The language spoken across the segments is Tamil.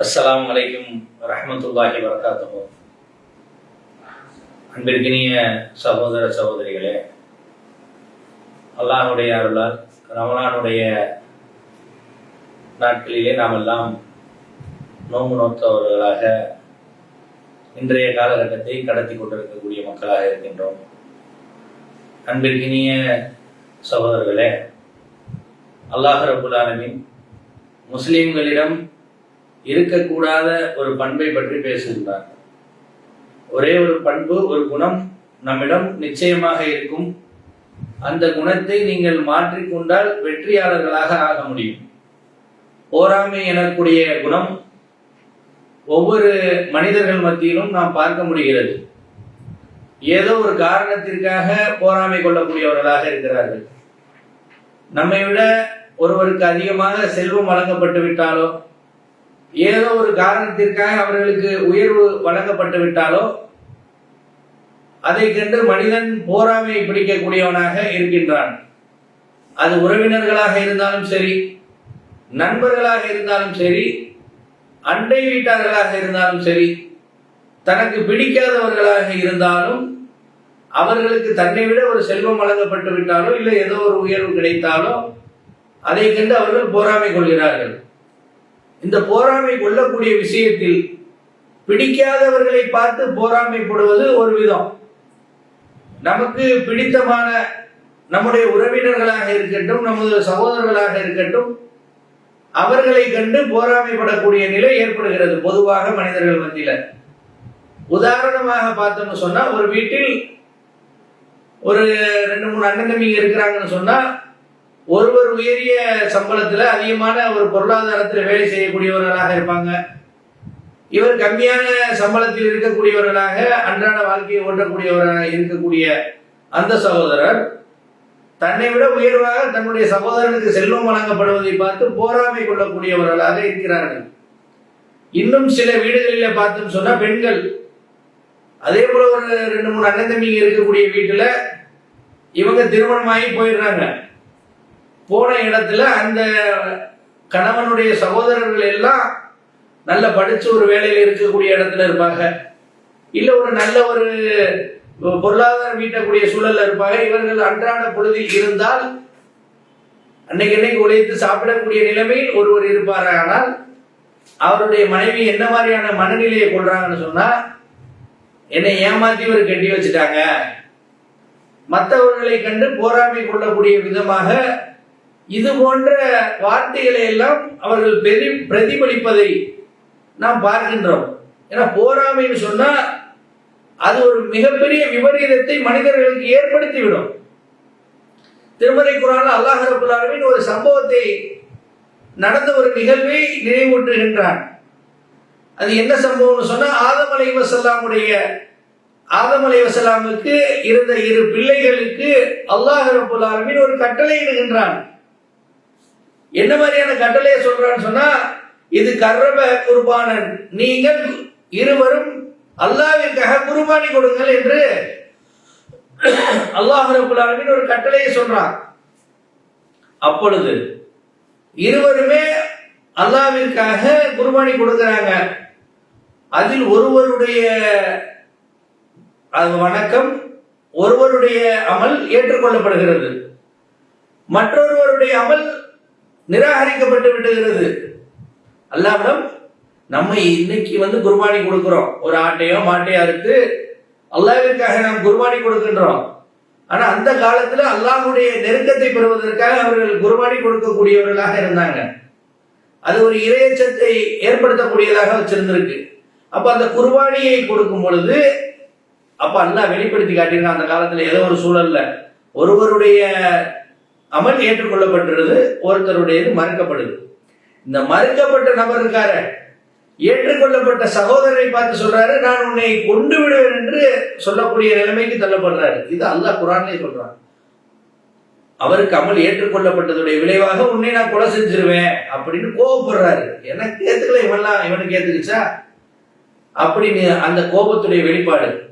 அஸ்லாம் வலைக்கும் ரஹமத்துல்லாஹி வரகாத்தோ அன்பிற்கினிய சகோதர சகோதரிகளே அல்லாஹுடைய அருளால் ரமணானுடைய நாட்களிலே நாம் எல்லாம் நோம்பு நோத்தவர்களாக இன்றைய காலகட்டத்தை கடத்தி கொண்டிருக்கக்கூடிய மக்களாக இருக்கின்றோம். அன்பிற்கினிய சகோதரர்களே அல்லாஹ் ரபுல் ஆலமீன் முஸ்லிம்களிடம் இருக்கக்கூடாத ஒரு பண்பை பற்றி பேசுகின்றார். ஒரே ஒரு பண்பு ஒரு குணம் நம்மிடம் நிச்சயமாக இருக்கும். அந்த குணத்தை நீங்கள் மாற்றிக்கொண்டால் வெற்றியாளர்களாக ஆக முடியும். போராமை எனக்கூடிய குணம் ஒவ்வொரு மனிதர்கள் மத்தியிலும் நாம் பார்க்க முடிகிறது. ஏதோ ஒரு காரணத்திற்காக போராமை கொள்ளக்கூடியவர்களாக இருக்கிறார்கள். நம்மை விட ஒருவருக்கு அதிகமாக செல்வம் வழங்கப்பட்டு விட்டாலோ ஏதோ ஒரு காரணத்திற்காக அவர்களுக்கு உயர்வு வழங்கப்பட்டு விட்டாலோ அதை கண்டு மனிதன் போராமை பிடிக்கக்கூடியவனாக இருக்கின்றான். அது உறவினர்களாக இருந்தாலும் சரி நண்பர்களாக இருந்தாலும் சரி அண்டை வீட்டார்களாக இருந்தாலும் சரி தனக்கு பிடிக்காதவர்களாக இருந்தாலும் அவர்களுக்கு தன்னை விட ஒரு செல்வம் வழங்கப்பட்டு விட்டாலோ இல்லை ஏதோ ஒரு உயர்வு கிடைத்தாலோ அதை கண்டு அவர்கள் போராமை கொள்கிறார்கள். இந்த போராமை கொள்ளக்கூடிய விஷயத்தில் பிடிக்காதவர்களை பார்த்து போராமைப்படுவது ஒரு விதம். நமக்கு பிடித்தமான நம்முடைய உறவினர்களாக இருக்கட்டும் நமது சகோதரர்களாக இருக்கட்டும் அவர்களை கண்டு போராமைப்படக்கூடிய நிலை ஏற்படுகிறது பொதுவாக மனிதர்கள் மத்தியில். உதாரணமாக பார்த்தோம்னு சொன்னா ஒரு வீட்டில் ஒரு ரெண்டு மூணு அண்ணன் தம்பிங்க இருக்கிறாங்கன்னு சொன்னா ஒருவர் உயரிய சம்பளத்துல அதிகமான ஒரு பொருளாதாரத்தில் வேலை செய்யக்கூடியவர்களாக இருப்பாங்க. இவர் கம்மியான சம்பளத்தில் இருக்கக்கூடியவர்களாக அன்றாட வாழ்க்கையை ஓட்டக்கூடியவராக இருக்கக்கூடிய அந்த சகோதரர் தன்னை விட உயர்வாக தன்னுடைய சகோதரனுக்கு செல்வம் வழங்கப்படுவதை பார்த்து போராமை கொள்ளக்கூடியவர்களாக இருக்கிறார்கள். இன்னும் சில வீடுகளில் பார்த்தோம் சொன்னா பெண்கள் அதே போல ஒரு ரெண்டு மூணு அண்ணன் தம்பிங்க இருக்கக்கூடிய வீட்டுல இவங்க திருமணமாகி போயிடுறாங்க. போன இடத்துல அந்த கணவனுடைய சகோதரர்கள் எல்லாம் நல்ல படிச்சு ஒரு வேலையில இருக்கக்கூடிய இடத்துல இருப்பாங்க. இல்ல ஒரு நல்ல ஒரு பொருளாதாரம் வீட்டக்கூடிய சூழல்ல இருப்பாங்க. இவர்கள் அன்றாட பொழுதில் இருந்தால் அன்னைக்கு அன்னைக்கு உழைத்து சாப்பிடக்கூடிய நிலைமையில் ஒருவர் இருப்பார். ஆனால் அவருடைய மனைவி என்ன மாதிரியான மனநிலையை கொள்றாங்கன்னு சொன்னா என்னை ஏமாத்தி ஒரு கட்டி வச்சுட்டாங்க. மற்றவர்களை கண்டு போராமை கொள்ளக்கூடிய விதமாக இது போன்ற வார்த்தைகளை எல்லாம் அவர்கள் பெரி பிரதிபலிப்பதை நாம் பார்க்கின்றோம். ஏன்னா போராமைன்னு சொன்னா அது ஒரு மிகப்பெரிய விபரீதத்தை மனிதர்களுக்கு ஏற்படுத்திவிடும். திருமறை குரான் அல்லாஹ் ஒரு சம்பவத்தை நடந்த ஒரு நிகழ்வை நினைவூட்டுகின்றான். அது என்ன சம்பவம்னு சொன்னா ஆதம் அலை வசல்லாமுடைய ஆதம் அலை வசலாமுக்கு இருந்த இரு பிள்ளைகளுக்கு அல்லாஹ் ரபுல் ஆலமின் ஒரு கட்டளை இடுகின்றான். என்ன மாதிரியான கட்டளையை சொல்றான்னு சொன்னா இது கர்ரப குர்பானன். நீங்கள் இருவரும் அல்லாவிற்காக குர்பானி கொடுங்கள் என்று அல்லாஹ் ரபுல் ஆலமின் ஒரு கட்டளையை சொல்றான். அப்பொழுது இருவருமே அல்லாவிற்காக குர்பானி கொடுக்கிறாங்க. அதில் ஒருவருடைய அது வணக்கம் ஒருவருடைய அமல் ஏற்றுக்கொள்ளப்படுகிறது. மற்றொருவருடைய அமல் நிராகரிக்கப்பட்டு விடுகிறது. அல்லாவிடம் நம்ம இன்னைக்கு வந்து குர்பானி கொடுக்கிறோம். ஒரு ஆட்டையோ மாட்டையோ அறுத்து அல்லாவிற்காக நாம் குர்பானி கொடுக்கின்றோம். ஆனா அந்த காலத்துல அல்லாஹுடைய நெருக்கத்தை பெறுவதற்காக அவர்கள் குர்பானி கொடுக்கக்கூடியவர்களாக இருந்தாங்க. அது ஒரு இரையச்சத்தை ஏற்படுத்தக்கூடியதாக வச்சிருந்திருக்கு. அப்ப அந்த குர்பானியை கொடுக்கும் பொழுது அப்ப அல்லாஹ் வெளிப்படுத்தி காட்டியிருக்கான் அந்த காலத்துல ஏதோ ஒரு சூழல்ல. ஒருவருடைய அமல் ஏற்றுக்கொள்ளப்பட்டுறது ஒருத்தருடையது மறுக்கப்படுது. இந்த மறுக்கப்பட்ட நபர் இருக்கார ஏற்றுக்கொள்ளப்பட்ட சகோதரரை பார்த்து சொல்றாரு நான் உன்னை கொண்டு விடுவேன் என்று சொல்லக்கூடிய நிலைமைக்கு தள்ளப்படுறாரு. இது அல்லாஹ் குரானே சொல்றான். அவருக்கு அமல் ஏற்றுக்கொள்ளப்பட்டதுடைய விளைவாக உன்னை நான் கொலை செஞ்சிருவேன் அப்படின்னு கோவப்படுறாரு. எனக்கு ஏத்துக்கல இவன்லாம் இவனுக்கு ஏத்துக்குச்சா? அப்படின்னு அந்த கோபத்துடைய வெளிப்பாடு.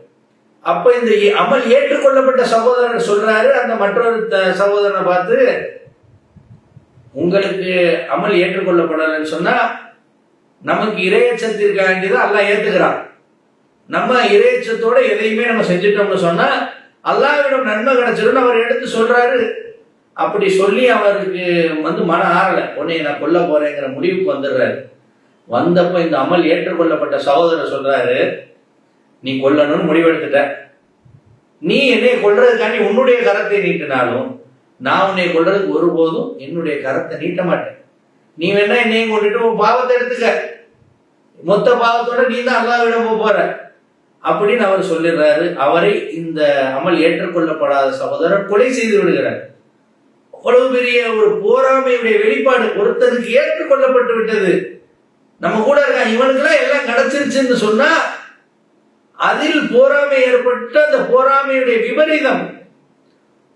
அப்ப இந்த அமல் ஏற்றுக்கொள்ளப்பட்ட சகோதரர் சொல்றாரு அந்த மற்றொரு த- சகோதரனை பார்த்து உங்களுக்கு அமல் ஏற்றுக்கொள்ளப்படலன்னு சொன்னா நமக்கு இரையச்சத்திற்காண்டி தான் அல்லாஹ் ஏத்துக்கிறான். நம்ம இரையச்சத்தோட எதையுமே நம்ம செஞ்சுட்டோம்னு சொன்னா அல்லாவிடம் நன்மை கிடைச்சிடும் அவர் எடுத்து சொல்றாரு. அப்படி சொல்லி அவருக்கு வந்து மன ஆறல. உன்னை நான் கொல்ல போறேங்கிற முடிவுக்கு வந்துடுறாரு. வந்தப்போ இந்த அமல் ஏற்றுக்கொள்ளப்பட்ட சகோதரர் சொல்றாரு நீ கொல்லணும்னு முடிவெடுத்துட்ட. நீ என்னை கொள்றதுக்காண்டி உன்னுடைய கரத்தை நீட்டினாலும் நான் உன்னை கொள்றதுக்கு ஒருபோதும் என்னுடைய கரத்தை நீட்ட மாட்டேன். நீ வேணா என்னையும் கொண்டுட்டு உன் பாவத்தை எடுத்துக்க. மொத்த பாவத்தோட நீ தான் அல்லாவிடம் போக போற. அப்படின்னு அவர் சொல்லிடுறாரு. அவரை இந்த அமல் ஏற்றுக்கொள்ளப்படாத சகோதரர் கொலை செய்து விடுகிறார். அவ்வளவு பெரிய ஒரு போராமையுடைய வெளிப்பாடு ஒருத்தருக்கு ஏற்றுக்கொள்ளப்பட்டு விட்டது. நம்ம கூட இருக்கான் இவனுக்கெல்லாம் எல்லாம் கிடைச்சிருச்சுன்னு சொன்னா அதில் போராமை ஏற்பட்ட அந்த போராமையுடைய விபரீதம்.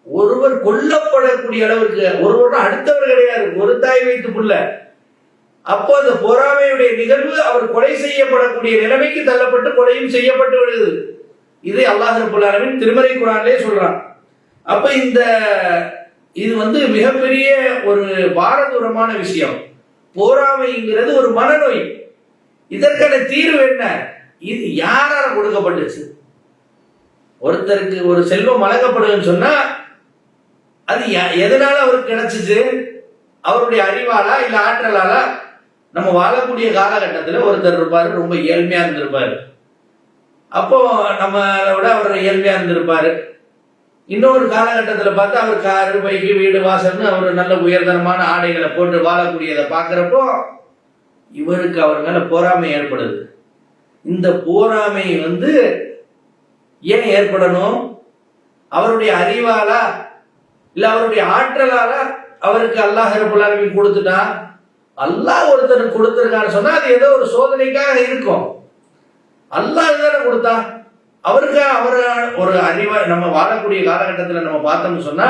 ஒருவர் கொல்லப்படக்கூடிய அளவுக்கு ஒருவர் அடுத்தவர் கிடையாது ஒரு தாய் வைத்து புள்ள. அப்போ அந்த பொறாமையுடைய நிகழ்வு அவர் கொலை செய்யப்படக்கூடிய நிலைமைக்கு தள்ளப்பட்டு கொலையும் செய்யப்பட்டு விடுது. இது அல்லாஹ் ரபுல் திருமறை குரானிலே சொல்றான். அப்ப இந்த இது வந்து மிகப்பெரிய ஒரு பாரதூரமான விஷயம். போராமைங்கிறது ஒரு மனநோய். இதற்கான தீர்வு என்ன? இது யாரால கொடுக்கப்பட்டுச்சு? ஒருத்தருக்கு ஒரு செல்வம் வழங்கப்படுதுன்னு சொன்னா அது எதனால அவருக்கு கிடைச்சிச்சு? அவருடைய அறிவாலா இல்ல ஆற்றலாலா நம்ம வாழக்கூடிய காலகட்டத்தில் ஒருத்தர் இருப்பாரு ரொம்ப ஏழ்மையா இருந்திருப்பாரு. அப்போ நம்மளை விட அவர் ஏழ்மையா இருந்திருப்பாரு. இன்னொரு காலகட்டத்தில் பார்த்தா அவர் காரு பைக்கு வீடு வாசல்னு அவர் நல்ல உயர்தரமான ஆடைகளை போட்டு வாழக்கூடியதை பார்க்குறப்போ இவருக்கு அவர் மேலே பொறாமை ஏற்படுது. இந்த போராமை வந்து ஏன் ஏற்படணும்? அவருடைய அறிவாலா? இல்லை அவருடைய ஆற்றலாலா அவருக்கு அல்லாஹ் ரபுல் கொடுத்துட்டான் அல்லாஹ் ஒருத்தருக்கு கொடுத்துருக்கான்னு சொன்னா அது ஏதோ ஒரு சோதனைக்காக இருக்கும். அல்லாஹ் தானே கொடுத்தான் அவருக்கு அவர் ஒரு அறிவை நம்ம வாழக்கூடிய காலகட்டத்தில் நம்ம பார்த்தோம்னு சொன்னா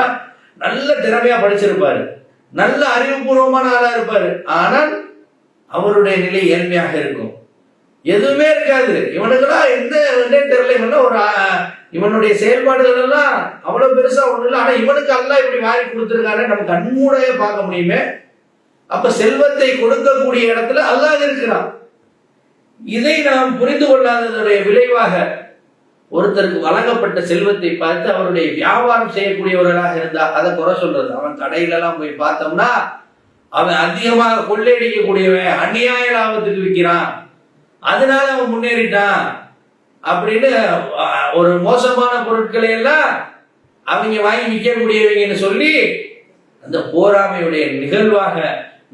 நல்ல திறமையா படிச்சிருப்பாரு. நல்ல அறிவுபூர்வமான ஆளா இருப்பாரு. ஆனால் அவருடைய நிலை ஏழ்மையாக இருக்கும். எதுவுமே இருக்காது. இவனுக்கெல்லாம் எந்த இதே தெரியல ஒரு இவனுடைய செயல்பாடுகள் எல்லாம் அவ்வளவு பெருசா ஒண்ணு இல்லை. ஆனா இவனுக்கு அல்லாஹ் இப்படி வாரி கொடுத்துருக்காரு நம்ம கண்மூடையே பார்க்க முடியுமே. அப்ப செல்வத்தை கொடுக்கக்கூடிய இடத்துல அல்லாது இருக்கிறான். இதை நாம் புரிந்து கொள்ளாததுடைய விளைவாக ஒருத்தருக்கு வழங்கப்பட்ட செல்வத்தை பார்த்து அவருடைய வியாபாரம் செய்யக்கூடியவர்களாக இருந்தா அதை குறை சொல்றது. அவன் கடையிலலாம் போய் பார்த்தோம்னா அவன் அதிகமாக கொள்ளையடிக்கக்கூடியவன் அந்நியாய லாபத்துக்கு விற்கிறான். அதனால அவன் முன்னேறிட்டான் அப்படின்னு ஒரு மோசமான பொருட்களை எல்லாம் அவங்க வாங்கி விற்கக்கூடியவங்கன்னு சொல்லி அந்த போராமையுடைய நிகழ்வாக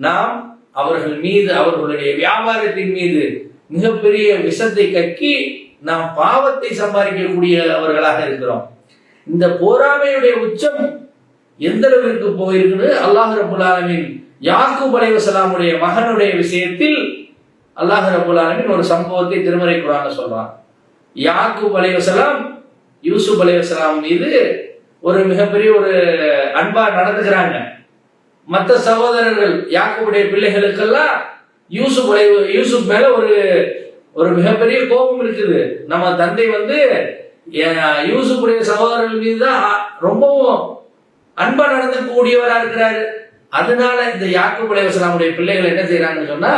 நாம் அவர்கள் மீது அவர்களுடைய வியாபாரத்தின் மீது மிகப்பெரிய விஷத்தை கக்கி நாம் பாவத்தை சம்பாதிக்கக்கூடியவர்களாக இருக்கிறோம். இந்த போராமையுடைய உச்சம் எந்த அளவிற்கு போயிருக்குன்னு அல்லாஹ் ரபுல் ஆலமீன் யாக்கூப் அலைவசலாமுடைய மகனுடைய விஷயத்தில் அல்லாஹ் ரபுல் ஒரு சம்பவத்தை திருமறை குரான்ல சொல்றான். யாக்கூப் அலைவசலாம் யூசுப் அலைவசலாம் மீது ஒரு மிகப்பெரிய ஒரு அன்பா நடந்துக்கிறாங்க. மற்ற சகோதரர்கள் யாக்குடைய பிள்ளைகளுக்கெல்லாம் யூசுப் யூசுப் மேல ஒரு ஒரு மிகப்பெரிய கோபம் இருக்குது. நம்ம தந்தை வந்து யூசுப்புடைய சகோதரர்கள் மீது தான் ரொம்பவும் அன்பா நடந்துக்கூடியவரா இருக்கிறாரு. அதனால இந்த யாக்கூப் அலைவசலாமுடைய பிள்ளைகள் என்ன செய்யறாங்கன்னு சொன்னா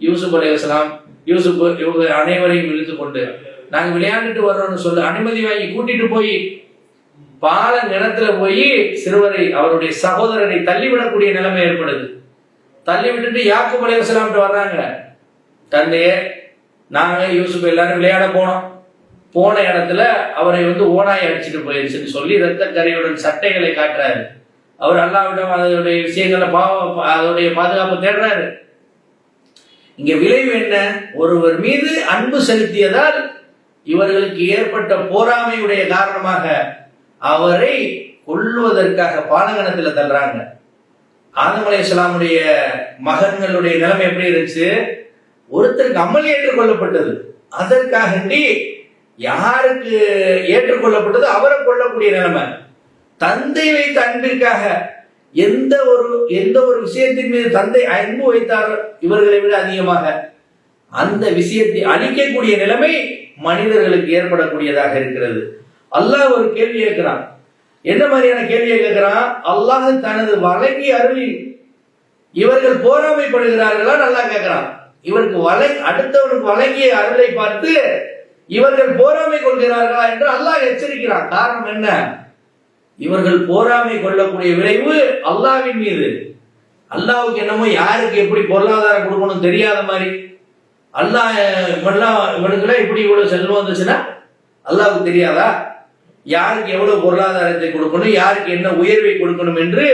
யூசுப் அலைவசலாம் யூசுப் இவங்க அனைவரையும் இழுத்து கொண்டு நாங்க விளையாண்டுட்டு வர்றோம்னு சொல்லி அனுமதி வாங்கி கூட்டிட்டு போய் பால நிலத்துல போய் சிறுவரை அவருடைய சகோதரரை தள்ளிவிடக்கூடிய நிலைமை ஏற்படுது. தள்ளி விட்டுட்டு யாக்கு அலைவசலாம்ட்டு வர்றாங்க. தந்தையே நாங்கள் யூசுப் எல்லாரும் விளையாட போனோம். போன இடத்துல அவரை வந்து ஓனாய் அடிச்சுட்டு போயிருச்சுன்னு சொல்லி இரத்த கரையுடன் சட்டைகளை காட்டுறாரு. அவர் அல்லாவிடம் அதனுடைய விஷயங்களை பாவ அதனுடைய பாதுகாப்பு தேடுறாரு. இங்க விளைவு என்ன? ஒருவர் மீது அன்பு செலுத்தியதால் இவர்களுக்கு ஏற்பட்ட போராமையுடைய காரணமாக அவரை கொல்லுவதற்காக பாலகணத்துல தள்ளுறாங்க. ஆதமலை இஸ்லாமுடைய மகன்களுடைய நிலைமை எப்படி இருந்துச்சு? ஒருத்தருக்கு அமல் ஏற்றுக்கொள்ளப்பட்டது. அதற்காகண்டி யாருக்கு ஏற்றுக்கொள்ளப்பட்டது அவரை கொள்ளக்கூடிய நிலைமை. தந்தை வைத்த அன்பிற்காக எந்த ஒரு எந்த ஒரு விஷயத்தின் மீது தந்தை அன்பு வைத்தார் இவர்களை விட அதிகமாக அந்த விஷயத்தை அழிக்கக்கூடிய நிலைமை மனிதர்களுக்கு ஏற்படக்கூடியதாக இருக்கிறது. அல்லாஹ் ஒரு கேள்வி கேட்கிறான். என்ன மாதிரியான கேள்வியை கேட்கிறான்? அல்லாஹ் தனது வழங்கி அருளில் இவர்கள் போராமைப்படுகிறார்களா நல்லா கேட்கிறான். இவருக்கு வலை அடுத்தவனுக்கு வழங்கிய அருளை பார்த்து இவர்கள் போராமை கொள்கிறார்களா என்று அல்லாஹ் எச்சரிக்கிறான். காரணம் என்ன? இவர்கள் போராமை கொள்ளக்கூடிய விளைவு அல்லாவின் மீது. அல்லாவுக்கு என்னமோ யாருக்கு எப்படி பொருளாதாரம் கொடுக்கணும் தெரியாத மாதிரி. அல்லாஹ் இவெல்லாம் இவனுக்குலாம் இப்படி இவ்வளவு செல்வம் வந்துச்சுன்னா அல்லாவுக்கு தெரியாதா? யாருக்கு எவ்வளவு பொருளாதாரத்தை கொடுக்கணும் யாருக்கு என்ன உயர்வை கொடுக்கணும் என்று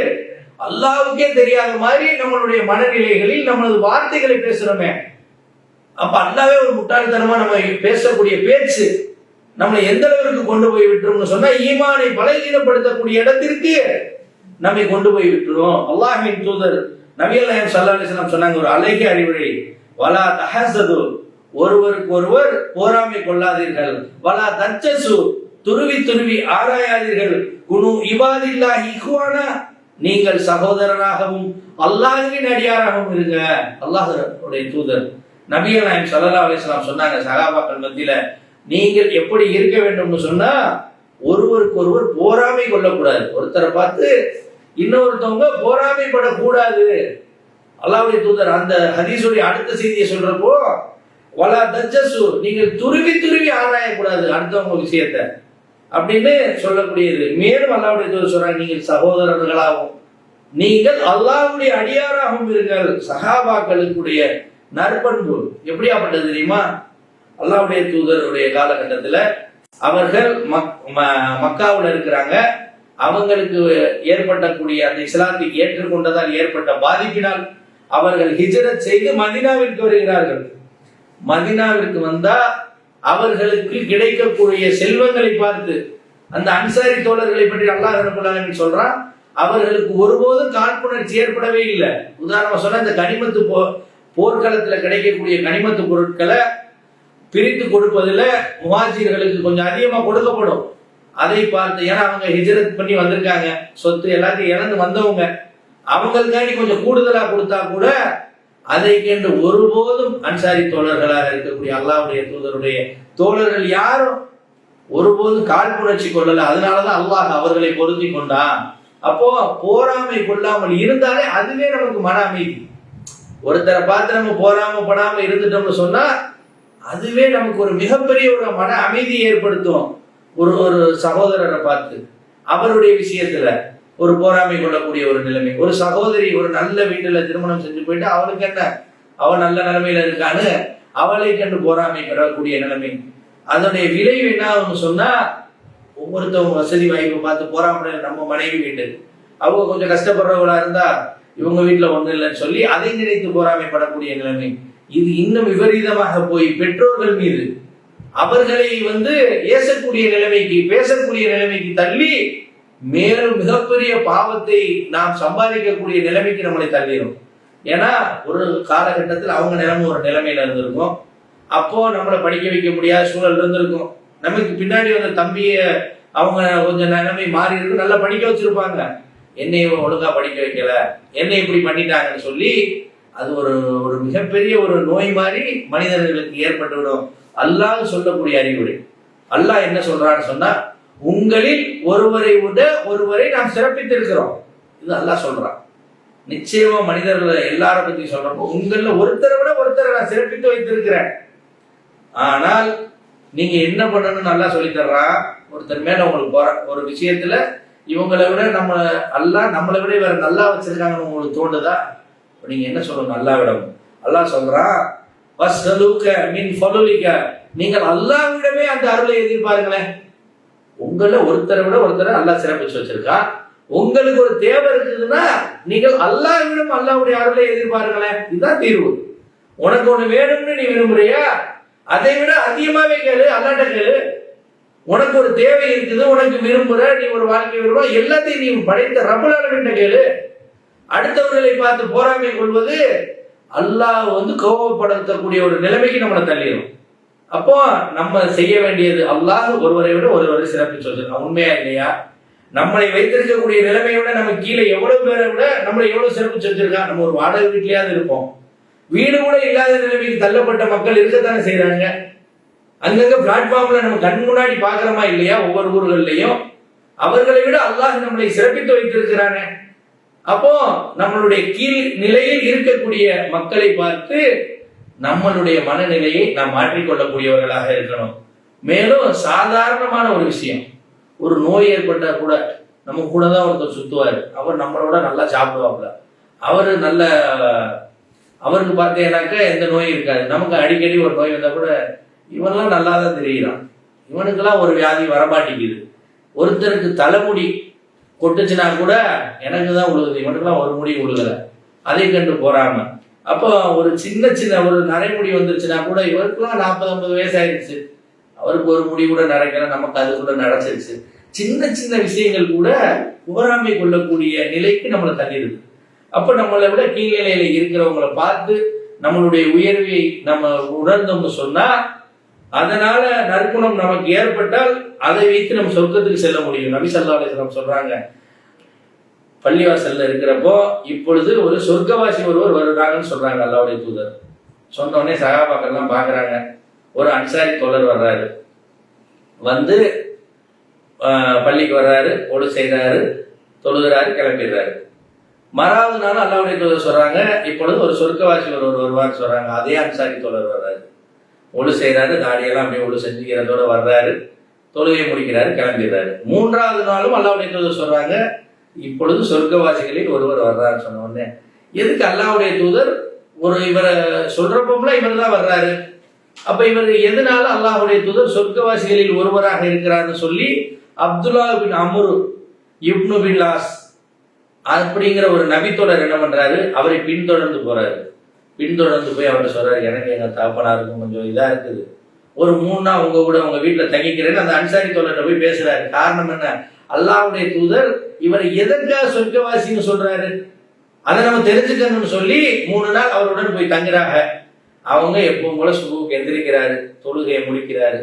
அல்லாவுக்கே தெரியாத மாதிரி நம்மளுடைய மனநிலைகளில் நம்மளது வார்த்தைகளை பேசுறோமே. அப்ப அல்லாவே ஒரு முட்டாள்தனமா நம்ம பேசக்கூடிய பேச்சு நம்மளை எந்த அளவிற்கு கொண்டு போய் விட்டுரும்னு சொன்னா ஈமானை பலகீனப்படுத்தக்கூடிய இடத்திற்கு நம்மை கொண்டு போய் விட்டுரும். அல்லாஹின் தூதர் நபியல் நாயம் சல்லா அலிஸ்லாம் சொன்னாங்க ஒரு அழகிய அறிவுரை வலா தஹசது ஒருவருக்கு ஒருவர் போராமை கொள்ளாதீர்கள். வலா தச்சசு துருவி துருவி ஆராயாதீர்கள். குனு இபாதில்லாஹி இஹ்வானா நீங்கள் சகோதரராகவும் அல்லாஹின் அடியாராகவும் இருங்க. அல்லாஹ்வுடைய தூதர் நபிகள் நாயம் சல்லா அலிஸ்லாம் சொன்னாங்க சகாபாக்கள் மத்தியில நீங்கள் எப்படி இருக்க வேண்டும்னு சொன்னா ஒருவருக்கு ஒருவர் போராமை கொள்ளக்கூடாது. ஒருத்தரை பார்த்து இன்னொருத்தவங்க போராமைப்படக்கூடாது. அல்லாவுடைய தூதர் அந்த ஹதீஸுடைய அடுத்த செய்தியை சொல்றப்போ வலா தஜசு நீங்கள் துருவி துருவி ஆராயக்கூடாது. அடுத்தவங்க விஷயத்த. அப்படின்னு சொல்லக்கூடியது. மேலும் அல்லாவுடைய தூதர் சொல்றாங்க நீங்கள் சகோதரர்களாகவும் நீங்கள் அல்லாவுடைய அடியாராகவும் இருங்கள். சகாபாக்களுக்குடைய நற்பண்பு எப்படியாப்பட்டது தெரியுமா? அல்லாவுடைய தூதருடைய காலகட்டத்தில் அவர்கள் மக்காவில் இருக்கிறாங்க. அவங்களுக்கு ஏற்பட்டக்கூடிய அந்த இஸ்லாத்தை ஏற்றுக்கொண்டதால் ஏற்பட்ட பாதிப்பினால் அவர்கள் ஹிஜரத் செய்து மதினாவிற்கு வருகிறார்கள். மதினாவிற்கு வந்தா அவர்களுக்கு கிடைக்கக்கூடிய செல்வங்களை பார்த்து அந்த அன்சாரி தோழர்களை பற்றி அல்லாஹ் ரபுல்லாலின் சொல்றான் அவர்களுக்கு ஒருபோதும் காழ்ப்புணர்ச்சி ஏற்படவே இல்லை. உதாரணமா சொன்ன இந்த கனிமத்து போ போர்க்களத்துல கிடைக்கக்கூடிய கனிமத்து பொருட்களை பிரித்து கொடுப்பதில் முகாஜிர்களுக்கு கொஞ்சம் அதிகமாக கொடுக்கப்படும். அதை பார்த்து ஏன்னா அவங்க ஹிஜரத் பண்ணி வந்திருக்காங்க சொத்து எல்லாத்தையும் இழந்து வந்தவங்க. அவங்களுக்காண்டி கொஞ்சம் கூடுதலா கொடுத்தா கூட அதை கேட்டு ஒருபோதும் அன்சாரி தோழர்களாக இருக்கக்கூடிய அல்லாவுடைய தூதருடைய தோழர்கள் யாரும் ஒருபோதும் காழ்ப்புணர்ச்சி கொள்ளல. அதனாலதான் அல்லாஹ் அவர்களை பொருந்தி கொண்டான். அப்போ போராமை கொள்ளாமல் இருந்தாலே அதுவே நமக்கு மன அமைதி. ஒருத்தரை பார்த்து நம்ம போராம படாம இருந்துட்டோம்னு சொன்னா அதுவே நமக்கு ஒரு மிகப்பெரிய ஒரு மன அமைதியை ஏற்படுத்தும். ஒரு ஒரு சகோதரரை பார்த்து. அவருடைய விஷயத்துல ஒரு போராமை கொள்ளக்கூடிய ஒரு நிலைமை. ஒரு சகோதரி ஒரு நல்ல வீட்டுல திருமணம் செஞ்சு போயிட்டு அவளுக்கு என்ன? அவள் நல்ல நிலைமையில இருக்கான்னு அவளை கண்டு போராமை பெறக்கூடிய நிலைமை. அதனுடைய விளைவு என்ன அவங்க சொன்னா ஒவ்வொருத்தவங்க வசதி வாய்ப்பு பார்த்து போராமல் நம்ம மனைவி வீட்டு. அவங்க கொஞ்சம் கஷ்டப்படுறவங்களா இருந்தா இவங்க வீட்டுல ஒண்ணு இல்லைன்னு சொல்லி அதை நினைத்து போராமைப்படக்கூடிய நிலைமை. இது இன்னும் விபரீதமாக போய் பெற்றோர்கள் மீது. அவர்களை வந்து ஏசக்கூடிய நிலைமைக்கு பேசக்கூடிய நிலைமைக்கு தள்ளி மேலும் மிகப்பெரிய பாவத்தை நாம் சம்பாதிக்கக்கூடிய நிலைமைக்கு நம்மளை தள்ளிடும். ஏன்னா ஒரு காலகட்டத்தில் அவங்க நிலைமை ஒரு நிலைமையில இருந்திருக்கும். அப்போ நம்மளை படிக்க வைக்க முடியாத சூழல் இருந்திருக்கும். நமக்கு பின்னாடி வந்த தம்பிய அவங்க கொஞ்சம் நிலைமை மாறி இருக்கு நல்லா படிக்க வச்சிருப்பாங்க. என்னை ஒழுங்கா படிக்க வைக்கல. என்னை இப்படி பண்ணிட்டாங்கன்னு சொல்லி அது ஒரு ஒரு மிகப்பெரிய ஒரு நோய் மாதிரி மனிதர்களுக்கு ஏற்பட்டுவிடும். அல்லாஹ் சொல்லக்கூடிய அறிவுரை அல்லாஹ் என்ன சொல்றான்னு சொன்னா உங்களில் ஒருவரை விட ஒருவரை நாம் சிறப்பித்திருக்கிறோம். இது அல்லாஹ் சொல்றான். நிச்சயமா மனிதர்களை எல்லார பத்தி சொல்றப்போ உங்கள ஒருத்தரை விட ஒருத்தரை நான் சிறப்பித்து வைத்திருக்கிறேன். ஆனால் நீங்க என்ன பண்ணணும்னு நல்லா சொல்லி தர்றான் ஒருத்தர் மேல உங்களுக்கு போற ஒரு விஷயத்துல இவங்களை விட நம்ம அல்லா நம்மளை விட வேற நல்லா வச்சிருக்காங்கன்னு உங்களுக்கு தோணுதா? நீங்க என்ன சொல்லணும்? நல்லா விடணும். அல்லாஹ் சொல்றான் வஸ்தலுக்க மீன் நீங்கள் அல்லாவிடமே அந்த அருளை எதிர்பாருங்களேன். உங்களை ஒருத்தரை விட ஒருத்தரை நல்லா சிறப்பிச்சு வச்சிருக்கா. உங்களுக்கு ஒரு தேவை இருக்குதுன்னா நீங்கள் அல்லாஹ்விடம் அல்லாவுடைய அருளை எதிர்பாருங்களேன் இதுதான் தீர்வு. உனக்கு ஒண்ணு வேணும்னு நீ விரும்புறியா? அதை விட அதிகமாவே கேளு அல்லாட்ட கேளு. உனக்கு ஒரு தேவை இருக்குது உனக்கு விரும்புற நீ ஒரு வாழ்க்கை விரும்ப எல்லாத்தையும் நீ படைத்த ரபுலாளர்கிட்ட கேளு. அடுத்தவர்களை பார்த்து போராமை கொள்வது அல்லாஹ் வந்து கோபப்படுத்தக்கூடிய ஒரு நிலைமைக்கு நம்மளை தள்ளிடும் அப்போ நம்ம செய்ய வேண்டியது அல்லாஹ் ஒருவரை விட ஒருவரை சிறப்பு வச்சிருக்கோம் உண்மையா இல்லையா? நம்மளை வைத்திருக்கக்கூடிய நிலைமையை விட நம்ம கீழே எவ்வளவு பேரை விட நம்மளை எவ்வளவு சிறப்பு செஞ்சிருக்கா நம்ம ஒரு வாடகை வீட்லயாவது இருப்போம். வீடு கூட இல்லாத நிலைமையில் தள்ளப்பட்ட மக்கள் இருக்கத்தானே செய்யறாங்க அங்கங்க பிளாட்ஃபார்ம்ல நம்ம கண் முன்னாடி பாக்குறோமா இல்லையா? ஒவ்வொரு ஊர்கள்லயும். அவர்களை விட அல்லாஹ் நம்மளை சிறப்பித்து வைத்திருக்கிறானே. அப்போ நம்மளுடைய கீழ் நிலையில் இருக்கக்கூடிய மக்களை பார்த்து நம்மளுடைய மனநிலையை நாம் மாற்றிக்கொள்ளக்கூடியவர்களாக இருக்கணும். மேலும் சாதாரணமான ஒரு விஷயம். ஒரு நோய் ஏற்பட்டா கூட நம்ம கூட தான் ஒருத்தர் சுத்துவார். அவர் நம்மளோட நல்லா சாப்பிடுவாப்ல அவர் நல்ல அவருக்கு பார்த்தீங்கன்னாக்க எந்த நோயும் இருக்காது. நமக்கு அடிக்கடி ஒரு நோய் வந்தா கூட இவன்லாம் நல்லா தான் தெரியுறான். இவனுக்கெல்லாம் ஒரு வியாதி வரமாட்டேங்குது. ஒருத்தருக்கு தலைமுடி கொட்டுச்சுன்னா கூட எனக்கு தான் உழுகுது. இவனுக்கெல்லாம் ஒரு முடி உழுகலை. அதை கண்டு போறாம. அப்போ ஒரு சின்ன சின்ன ஒரு நரைமுடி வந்துருச்சுன்னா கூட இவருக்குலாம் நாற்பது ஐம்பது வயசு ஆயிடுச்சு அவருக்கு ஒரு முடி கூட நடக்கல நமக்கு அது கூட நடச்சிருச்சு சின்ன சின்ன விஷயங்கள் கூட உபராமை கொள்ளக்கூடிய நிலைக்கு நம்மளை தள்ளிடுது. அப்ப நம்மளை விட கீழ்நிலையில இருக்கிறவங்களை பார்த்து நம்மளுடைய உயர்வை நம்ம உணர்ந்தோம்னு சொன்னா அதனால நற்குணம் நமக்கு ஏற்பட்டால் அதை வைத்து நம்ம சொர்க்கத்துக்கு செல்ல முடியும். நபி சல்லா அலிஸ்லாம் சொல்றாங்க பள்ளிவாசல்ல இருக்கிறப்போ இப்பொழுது ஒரு சொர்க்கவாசி ஒருவர் வருகிறாங்கன்னு சொல்றாங்க அல்லாவுடைய தூதர். சொன்னோடனே சகாபாக்கள்லாம் பாக்குறாங்க ஒரு அன்சாரி தோழர் வர்றாரு. வந்து பள்ளிக்கு வர்றாரு ஒழு செய்கிறாரு தொழுகிறாரு கிளம்பிடுறாரு. மறாவது நாள் அல்லாவுடைய தூதர் சொல்றாங்க இப்பொழுது ஒரு சொர்க்கவாசி ஒருவர் வருவார்னு சொல்றாங்க. அதே அன்சாரி தோழர் வர்றாரு. ஒழு செய்கிறாரு தாடியெல்லாம் அப்படியே ஒழு செஞ்சுக்கிறதோட வர்றாரு. தொழுகை முடிக்கிறாரு கிளம்பிடுறாரு. மூன்றாவது நாளும் அல்லாவுடைய தூதர் சொல்றாங்க இப்பொழுது சொர்க்கவாசிகளில் ஒருவர் வர்றாருன்னு சொன்ன உடனே. எதுக்கு அல்லாவுடைய தூதர்? ஒரு இவரை சொல்றப்போம்ல இவர் தான் வர்றாரு. அப்ப இவர் எதனால அல்லாஹுடைய தூதர் சொர்க்கவாசிகளில் ஒருவராக இருக்கிறார்னு சொல்லி அப்துல்லா பின் அமுரு இப்னு பின் லாஸ் அப்படிங்கிற ஒரு நபித்தோழர் என்ன பண்றாரு? அவரை பின்தொடர்ந்து போறாரு. பின்தொடர்ந்து போய் அவர்கிட்ட சொல்றாரு எனக்கு எங்க தாப்பனாருக்கும் கொஞ்சம் இதா இருக்குது. ஒரு மூணு நாள் உங்க கூட உங்க வீட்டுல தங்கிக்கிறேன்னு அந்த அன்சாரி தோழர்கிட்ட போய் பேசுறாரு. காரணம் என்ன? அல்லாஹ்வுடைய தூதர் இவரை எதற்காக சொர்க்கவாசின்னு சொல்றாரு? அதை நம்ம தெரிஞ்சுக்கணும்னு சொல்லி மூணு நாள் அவருடன் போய் தங்குறாங்க. அவங்க எப்பவும் போல சுபுக்கு எந்திரிக்கிறாரு தொழுகையை முடிக்கிறாரு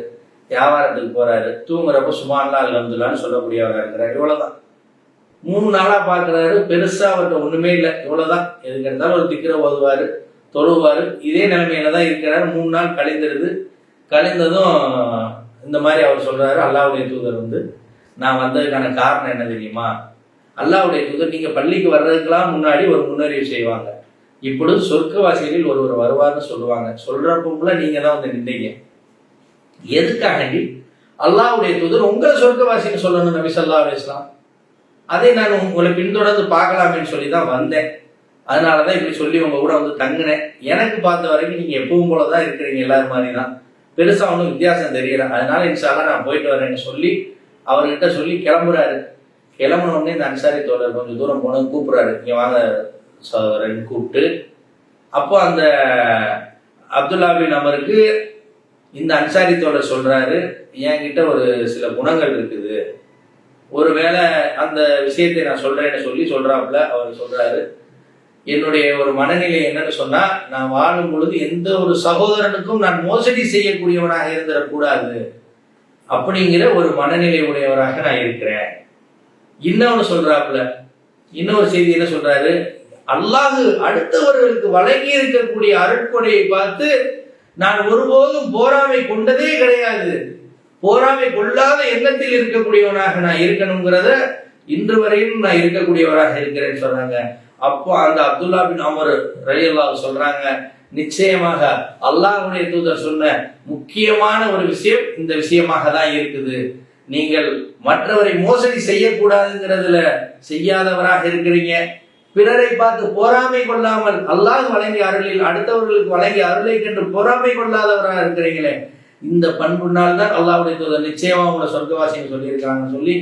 வியாபாரத்துக்கு போறாரு. தூங்குறப்ப சுமான்லா அல்ஹம்துலில்லாஹ்னு சொல்லக்கூடியவராக இருக்கிறார். இவ்வளவுதான். மூணு நாளா பாக்குறாரு பெருசா அவர்கிட்ட ஒண்ணுமே இல்லை. இவ்வளவுதான். எதுக்கு இருந்தாலும் ஒரு திக்கிற ஓதுவாரு தொழுவாரு. இதே நிலைமையில தான் இருக்கிறாரு. மூணு நாள் கழிந்துருது. கழிந்ததும் இந்த மாதிரி அவர் சொல்றாரு. அல்லாவுடைய தூதர் வந்து நான் வந்ததுக்கான காரணம் என்ன தெரியுமா? அல்லாவுடைய தூதர் நீங்க பள்ளிக்கு வர்றதுக்கெல்லாம் முன்னாடி ஒரு முன்னறிவு செய்வாங்க. இப்பொழுது சொர்க்கவாசிகளில் ஒருவர் வருவார்னு சொல்லுவாங்க. சொல்றப்போல நீங்க தான் வந்து நின்றீங்க. எதுக்காகண்டி அல்லாவுடைய தூதர் உங்களை சொர்க்கவாசின்னு சொல்லணும் நபி சொல்லா அலைஹி அதை நான் உங்களை பின்தொடர்ந்து பார்க்கலாமேன்னு சொல்லி தான் வந்தேன். அதனால தான் இப்படி சொல்லி உங்க கூட வந்து தங்கினேன். எனக்கு பார்த்த வரைக்கும் நீங்க எப்பவும் போல தான் இருக்கிறீங்க எல்லாரும் மாதிரி தான் பெருசா ஒன்றும் வித்தியாசம் தெரியல. அதனால இன்ஷால்லா நான் போயிட்டு வரேன்னு சொல்லி அவர்கிட்ட சொல்லி கிளம்புறாரு. கிளம்புன உடனே இந்த அன்சாரி தோழர் கொஞ்சம் தூரம் போனது கூப்பிடுறாரு. இங்க வாங்க சகோதரன் கூப்பிட்டு. அப்போ அந்த அப்துல்லாபின் அமருக்கு இந்த அன்சாரி தோழர் சொல்றாரு என்கிட்ட ஒரு சில குணங்கள் இருக்குது. ஒருவேளை அந்த விஷயத்தை நான் சொல்றேன்னு சொல்லி சொல்றாப்புல அவர் சொல்றாரு என்னுடைய ஒரு மனநிலை என்னன்னு சொன்னா நான் வாழும் பொழுது எந்த ஒரு சகோதரனுக்கும் நான் மோசடி செய்யக்கூடியவனாக இருந்துடக்கூடாது. அப்படிங்கிற ஒரு மனநிலை உடையவராக நான் இருக்கிறேன். இன்னொன்னு சொல்றாப்புல இன்னொரு செய்தி என்ன சொல்றாரு? அல்லாஹு அடுத்தவர்களுக்கு வழங்கி இருக்கக்கூடிய அருட்கொடையை பார்த்து நான் ஒருபோதும் போராமை கொண்டதே கிடையாது. போராமை கொள்ளாத எண்ணத்தில் இருக்கக்கூடியவனாக நான் இருக்கணுங்கிறத இன்று வரையும் நான் இருக்கக்கூடியவராக இருக்கிறேன்னு சொன்னாங்க. அப்போ அந்த அப்துல்லா பின் அமர் ரலியல்லாஹு சொல்றாங்க நிச்சயமாக அல்லாஹ்வுடைய தூதர் சொன்ன முக்கியமான ஒரு விஷயம் இந்த விஷயமாக தான் இருக்குது. நீங்கள் மற்றவரை மோசடி செய்யக்கூடாதுங்கிறதுல செய்யாதவராக இருக்கிறீங்க. பிறரை பார்த்து பொறாமை கொள்ளாமல் அல்லாஹ் வழங்கிய அருளில் அடுத்தவர்களுக்கு வழங்கிய அருளை கண்டு பொறாமை கொள்ளாதவராக இருக்கிறீங்களே. இந்த பண்புனால் தான் அல்லாவுடைய தூதர் நிச்சயமா உங்களை சொர்க்கவாசியம் சொல்லியிருக்காங்கன்னு சொல்லி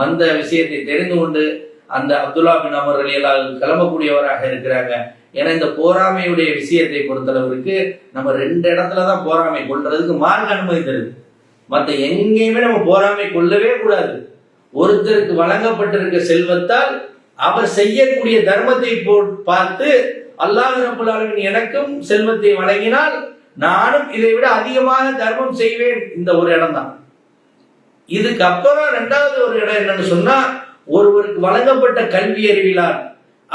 வந்த விஷயத்தை தெரிந்து கொண்டு அந்த அப்துல்லா பின் அமர் அலியலால் கிளம்பக்கூடியவராக இருக்கிறாங்க. ஏன்னா இந்த போராமையுடைய விஷயத்தை பொறுத்தளவுக்கு நம்ம ரெண்டு இடத்துல தான் போராமை கொள்றதுக்கு மார்க் அனுமதி தருது. மற்ற எங்கேயுமே நம்ம போராமை கொள்ளவே கூடாது. ஒருத்தருக்கு வழங்கப்பட்டிருக்க செல்வத்தால் அவர் செய்யக்கூடிய தர்மத்தை போ- பார்த்து அல்லாஹ் ரபுல் எனக்கும் செல்வத்தை வழங்கினால் நானும் இதை விட அதிகமாக தர்மம் செய்வேன் இந்த ஒரு இடம் தான் இதுக்கப்புறம் ரெண்டாவது ஒரு இடம் என்னன்னு சொன்னா ஒருவருக்கு வழங்கப்பட்ட கல்வி அறிவிலார்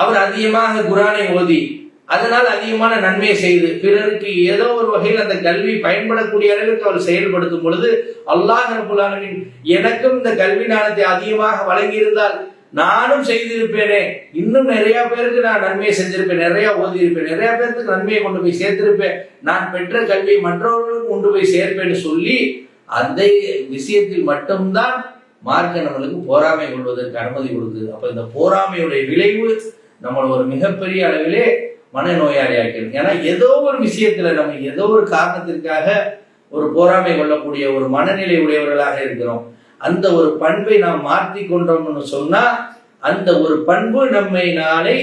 அவர் அதிகமாக குரானை ஓதி அதனால் அதிகமான நன்மை செய்து பிறருக்கு ஏதோ ஒரு வகையில் அந்த கல்வி பயன்படக்கூடிய அளவிற்கு அவர் செயல்படுத்தும் பொழுது அல்லாஹ் ரபுல் எனக்கும் இந்த கல்வி ஞானத்தை அதிகமாக வழங்கியிருந்தால் நானும் செய்திருப்பேனே. இன்னும் நிறைய பேருக்கு நான் நன்மையை செஞ்சிருப்பேன் நிறைய ஓதியிருப்பேன் நிறைய பேருக்கு நன்மையை கொண்டு போய் சேர்த்திருப்பேன். நான் பெற்ற கல்வியை மற்றவர்களுக்கும் கொண்டு போய் சேர்ப்பேன்னு சொல்லி அந்த விஷயத்தில் மட்டும்தான் மார்க்க நம்மளுக்கு போராமை கொள்வதற்கு அனுமதி கொடுக்குது அப்ப இந்த போராமையுடைய விளைவு நம்மளை ஒரு மிகப்பெரிய அளவிலே மனநோயாளி ஆக்கிடும் ஏன்னா ஏதோ ஒரு விஷயத்துல நம்ம ஏதோ ஒரு காரணத்திற்காக ஒரு போராமை கொள்ளக்கூடிய ஒரு மனநிலை உடையவர்களாக இருக்கிறோம். அந்த ஒரு பண்பை நாம் மாற்றி கொண்டோம்னு சொன்னா அந்த ஒரு பண்பு நம்மை நாளை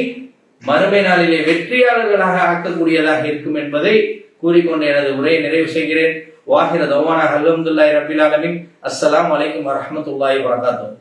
மறுமை நாளிலே வெற்றியாளர்களாக ஆக்கக்கூடியதாக இருக்கும் என்பதை கூறிக்கொண்டு எனது உரையை நிறைவு செய்கிறேன். வாஹிர தவானா அலமதுல்லாய் ரபில் ஆலமீன். அஸ்ஸலாமு அலைக்கும் வரஹ்மத்துல்லாஹி வரகாத்துஹு